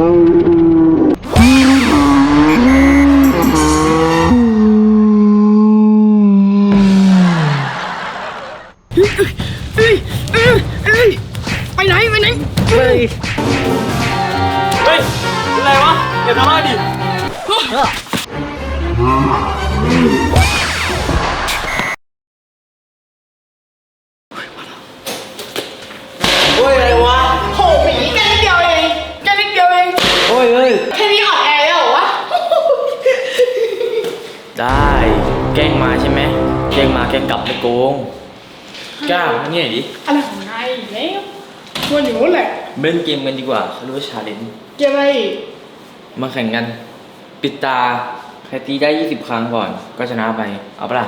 ไปไหนไปไหนเฮ้ยเฮ้ยเป็นไรวะอย่าทำอะไรดิ แกล้งมาใช่ไหมแกล้งมาแกล้งกลับไปโกงกล้ามาเนี่ยดิอะไรของนายอีกแล้วชวนอยู่นู้นแหละ เล่นเกมกันดีกว่าเขาเรียกว่าชาเลนจ์เกมอะไรอีกมาแข่งกัน ปิดตาใครตีได้ 20 ครั้งก่อน ก็ชนะไป เอาปะล่ะ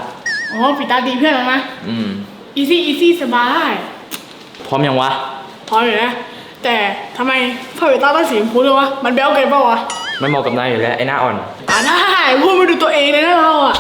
อ๋อปิดตาตีเพื่อนแล้วนะ อืม อีซี่อีซี่สบาย พร้อมยังวะพออยู่นะ แต่ทำไมพ่อปิดตาต้องสีชมพูด้วยวะ มันแบ๊วเกินเปล่าวะ ไม่เหมาะกับนายอยู่แล้วไอ้หน้าอ่อน อ่าได้พูดมาดูตัวเองเลยนะเราอะ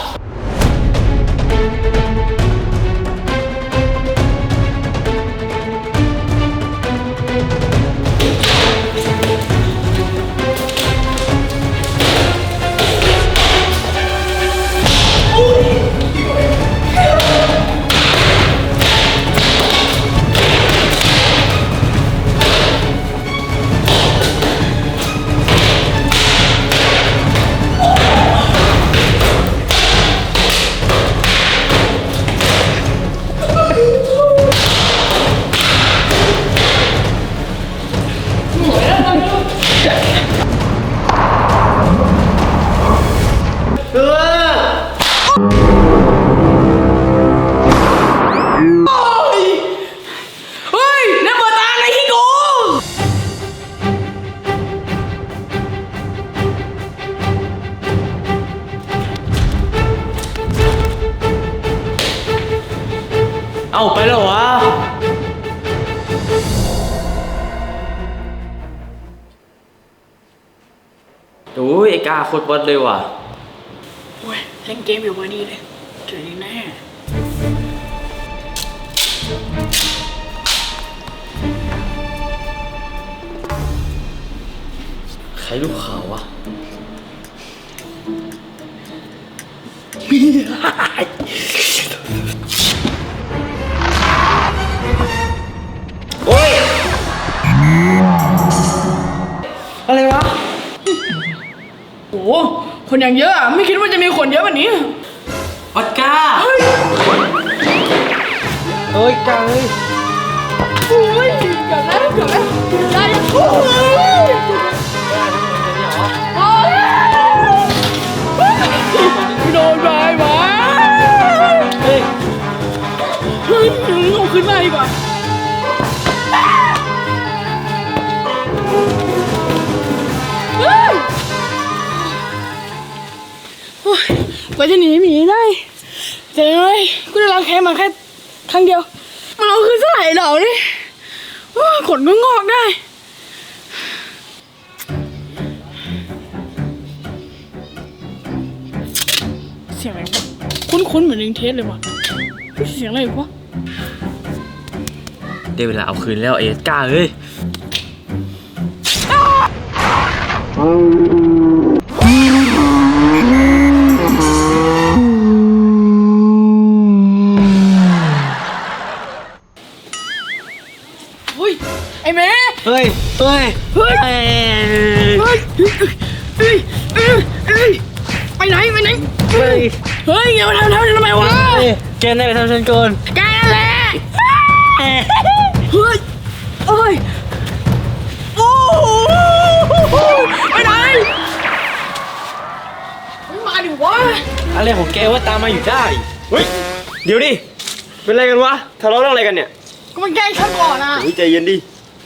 เอ้าไปแล้ววะ โอ้ยไอ้กล้าโคตรบอสเลยว่ะ โอ้ยเล่นเกมอยู่พอดีเลยเจอแน่ใครลูกขาววะ อะไรวะ โอ้โหคนอย่างเยอะอะไม่คิดว่าจะมีคนเยอะแบบนี้ ออสการ์ เอ้ยกาเลยโอ้ยเกือบแล้วเกือบแล้วได้โอ้ยโอ้ยโดนไปวะ ว่าจะหนีหมีได้แต่เลยกูได้รับแค่มาแค่ครั้งเดียว มันเอาคืนเท่าไหร่เหล่านี่โอ้ยขนก็งอกได้เสียงอะไรวะคุ้นๆเหมือนลิงเทสเลยวะเสียงอะไรวะได้เวลาเอาคืนแล้วเอสกาเอ้ย เฮ้ยเฮ้ย เฮ้ย เฮ้ย เฮ้ย เฮ้ย เฮ้ย ไปไหน ไปไหน เฮ้ย เฮ้ยอย่ามาทำทำทำไมวะเกมได้ไปทำฉันก่อนแกนั่นแหละเฮ้ยเฮ้ย โอ้โหไปไหนมาดิวะ อะไรของแกว่าตามมาอยู่ได้ เฮ้ย เดี๋ยวดิ เป็นไรกันวะ ทะเลาะเรื่องอะไรกันเนี่ย ก็มันแกล้งฉันก่อนอะใจเย็นดิ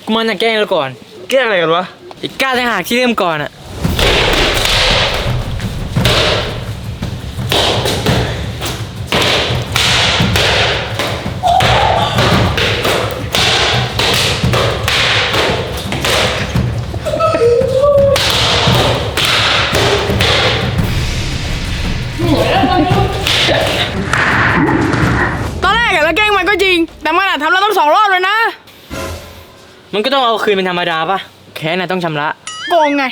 กูมันจะแกล้งเราก่อน แกล้งอะไรกันวะไอ้กล้าทหารที่เริ่มก่อนอะ มันก็ต้องเอาคืนเป็นธรรมดาปะแค้นน่ะต้องชำระ โกงไง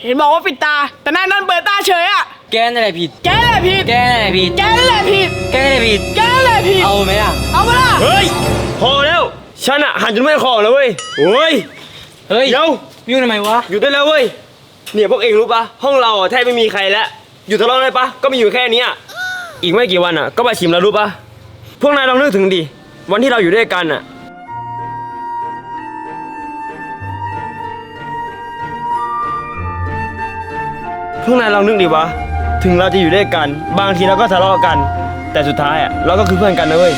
เห็นบอกว่าปิดตา แต่นายนั่นเปิดตาเฉยอะแกนั่นแหละผิด แกนั่นแหละผิด แกนั่นแหละผิด แกนั่นแหละผิด แกนั่นแหละผิด แกนั่นแหละผิด เอาไหมล่ะ เอาไปละเฮ้ย พอแล้ว ฉันอะหันจนไม่คอแล้วเว้ยโอ้ย เฮ้ยเดี๋ยวยุ่งทำไมวะอยู่ได้แล้วเว้ย เนี่ยพวกเองรู้ปะห้องเราอะแทบไม่มีใครแล้ว อยู่ทะเลาะได้ปะก็มีอยู่แค่เนี้ยอีกไม่กี่วันอะก็มาชิมแล้วรู้ปะพวกนายลองนึกถึงดิ วันที่เราอยู่ด้วยกันอะ พวกนายลองนึกดิวะ ถึงเราจะอยู่ด้วยกัน บางทีเราก็ทะเลาะกัน แต่สุดท้ายอะเราก็คือเพื่อนกันนะเว้ย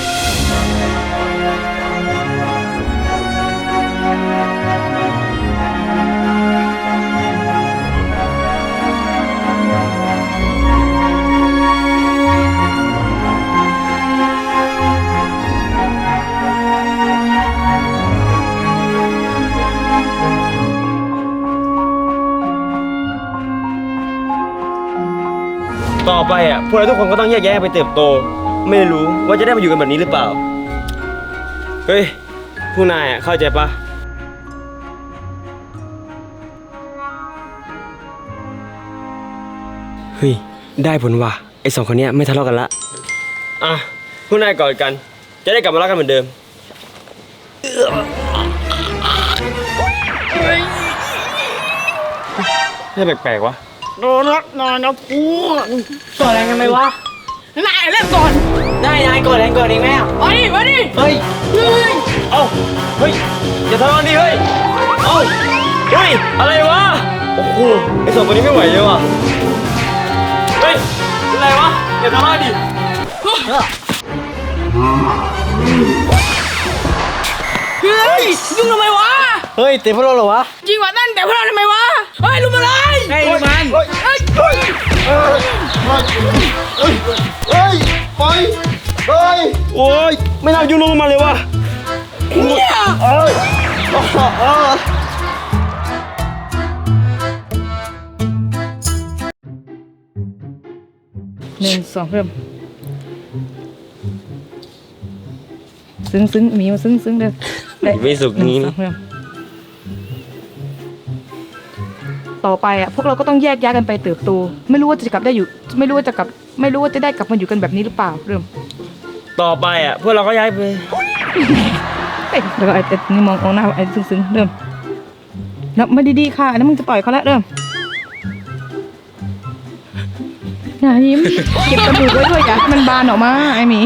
ต่อไปอะพวกเราทุกคนก็ต้องแยกแยะไปเติบโต ไม่รู้ว่าจะได้มาอยู่กันแบบนี้หรือเปล่า เฮ้ยผู้นายอะเข้าใจปะเฮ้ยได้ผลว่ะไอสองคนเนี้ยไม่ทะเลาะกันละอะผู้นายกอดกัน จะได้กลับมารักกันเหมือนเดิมนี่แปลกๆวะ โดนรักนอนนะกูก่อนแรงกันไหมวะนายเล่นก่อนได้นายก่อนแรงก่อนเองแม่อะมาดิมาดิเฮ้ยเฮ้ยเอ้าเฮ้ยอย่าทะเลาะกันดิเฮ้ยเอ้าเฮ้ยอะไรวะโอ้โหไอสองคนนี้ไม่ไหวเลยว่ะเฮ้ยเป็นไรวะอย่าทะเลาะกันดิเฮ้ยยุ่งทำไมวะเฮ้ยเตะพวกเราเหรอวะยิงกว่านั่นแต่พวกเราทำไมวะเฮ้ยลุมมาเลยไอ้มันเฮ้ยเฮ้ยเฮ้ยเฮ้ยไปเฮ้ยโอ้ยไม่น่ายุ่งลงมาเลยวะเนี่ยเอ้ยเออหนึ่งสองเริ่มซึ้งซึ้งหมีมาซึ้งซึ้งเด้อด้ไม่สุกหนึ่งนี้ส ต่อไปอะพวกเราก็ต้องแยกย้ายกันไปเติบโต ไม่รู้ว่าจะกลับได้อยู่ ไม่รู้ว่าจะกลับ ไม่รู้ว่าจะได้กลับมาอยู่กันแบบนี้หรือเปล่าเริ่มต่อไปอะพวกเราก็ย้ายไปเอ้ยแล้วก็ไอ้แต่นี่มองมองหน้าไอ้ซึ้งซึ้งเริ่มนับมาดีๆค่ะอันนั้นมึงจะต่อยเขาแล้วเริ่มอย่ายิ้มเก็บกระดูกไว้ด้วยอย่าให้มันบานออกมาไอ้หมี